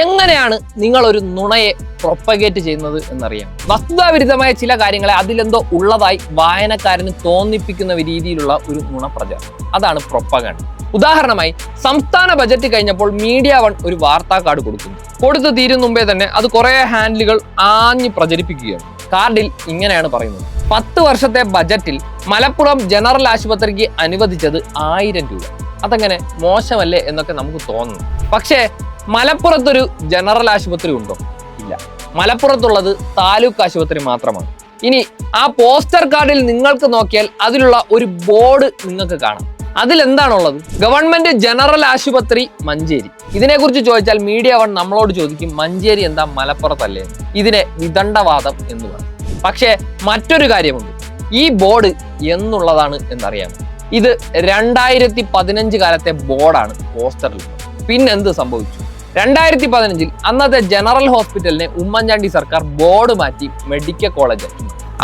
എങ്ങനെയാണ് നിങ്ങൾ ഒരു നുണയെ പ്രൊപ്പഗേറ്റ് ചെയ്യുന്നത് എന്നറിയാം? വസ്തുതാവിരുദ്ധമായ ചില കാര്യങ്ങളെ അതിലെന്തോ ഉള്ളതായി വായനക്കാരന് തോന്നിപ്പിക്കുന്ന രീതിയിലുള്ള ഒരു നുണ പ്രചാരണം അതാണ് പ്രൊപ്പഗാൻഡ ഉദാഹരണമായി സംസ്ഥാന ബജറ്റ് കഴിഞ്ഞപ്പോൾ മീഡിയ വൺ ഒരു വാർത്താ കാർഡ് കൊടുക്കുന്നു. കൊടുത്തു തീരും മുമ്പേ തന്നെ അത് കുറെ ഹാൻഡിലുകൾ ആഞ്ഞു പ്രചരിപ്പിക്കുകയാണ്. കാർഡിൽ ഇങ്ങനെയാണ് പറയുന്നത്. പത്ത് വർഷത്തെ ബജറ്റിൽ മലപ്പുറം ജനറൽ ആശുപത്രിക്ക് അനുവദിച്ചത് ആയിരം രൂപ. അതങ്ങനെ മോശമല്ലേ എന്നൊക്കെ നമുക്ക് തോന്നുന്നു. പക്ഷേ മലപ്പുറത്തൊരു ജനറൽ ആശുപത്രി ഉണ്ടോ? ഇല്ല. മലപ്പുറത്തുള്ളത് താലൂക്ക് ആശുപത്രി മാത്രമാണ്. ഇനി ആ പോസ്റ്റർ കാർഡിൽ നിങ്ങൾക്ക് നോക്കിയാൽ അതിലുള്ള ഒരു ബോർഡ് നിങ്ങൾക്ക് കാണാം. അതിൽ എന്താണുള്ളത് ഗവൺമെന്റ് ജനറൽ ആശുപത്രി മഞ്ചേരി. ഇതിനെക്കുറിച്ച് ചോദിച്ചാൽ മീഡിയ വൺ നമ്മളോട് ചോദിക്കും മഞ്ചേരി എന്താ മലപ്പുറത്തല്ലേ? ഇതിനെ വിദണ്ഡവാദം എന്ന് പറയും. പക്ഷേ മറ്റൊരു കാര്യമുണ്ട്. ഈ ബോർഡ് എന്നുള്ളതാണ് എന്നറിയാമോ? ഇത് രണ്ടായിരത്തി പതിനഞ്ച് കാലത്തെ ബോർഡാണ് പോസ്റ്ററിൽ. പിന്നെന്ത് സംഭവിച്ചു? രണ്ടായിരത്തി പതിനഞ്ചിൽ അന്നത്തെ ജനറൽ ഹോസ്പിറ്റലിനെ ഉമ്മൻചാണ്ടി സർക്കാർ ബോർഡ് മാറ്റി മെഡിക്കൽ കോളേജ്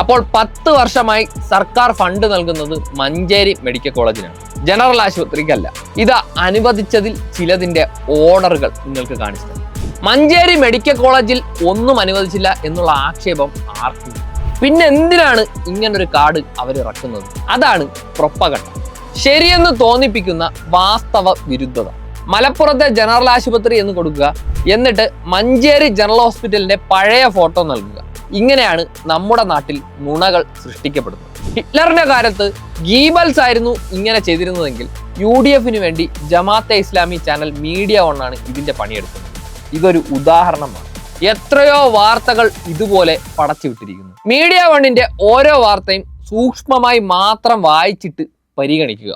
അപ്പോൾ പത്ത് വർഷമായി സർക്കാർ ഫണ്ട് നൽകുന്നത് മഞ്ചേരി മെഡിക്കൽ കോളേജിനാണ്. ജനറൽ ആശുപത്രിക്കല്ല. ഇത് അനുവദിച്ചതിൽ ചിലതിന്റെ ഓർഡറുകൾ നിങ്ങൾക്ക് കാണിച്ചു. മഞ്ചേരി മെഡിക്കൽ കോളേജിൽ ഒന്നും അനുവദിച്ചില്ല എന്നുള്ള ആക്ഷേപം ആർക്കും പിന്നെ എന്തിനാണ് ഇങ്ങനൊരു കാർഡ് അവർ ഇറക്കുന്നത്? അതാണ് പ്രൊപ്പകട്ട ശരിയെന്ന് തോന്നിപ്പിക്കുന്ന വാസ്തവ വിരുദ്ധത. മലപ്പുറത്തെ ജനറൽ ആശുപത്രി എന്ന് കൊടുക്കുക. എന്നിട്ട് മഞ്ചേരി ജനറൽ ഹോസ്പിറ്റലിന്റെ പഴയ ഫോട്ടോ നൽകുക. ഇങ്ങനെയാണ് നമ്മുടെ നാട്ടിൽ നുണകൾ സൃഷ്ടിക്കപ്പെടുന്നത്. ഹിറ്റ്ലറിന്റെ കാലത്ത് ഗീബൽസ് ആയിരുന്നു ഇങ്ങനെ ചെയ്തിരുന്നതെങ്കിൽ യു ഡി എഫിന് വേണ്ടി ജമാഅത്തെ ഇസ്ലാമി ചാനൽ മീഡിയ ഒന്നാണ് ഇതിന്റെ പണിയെടുത്തത്. ഇതൊരു ഉദാഹരണമാണ്. എത്രയോ വാർത്തകൾ ഇതുപോലെ പടച്ചുവിട്ടിരിക്കുന്നു മീഡിയ വണ്ണിന്റെ ഓരോ വാർത്തയും സൂക്ഷ്മമായി മാത്രം വായിച്ചിട്ട് പരിഗണിക്കുക.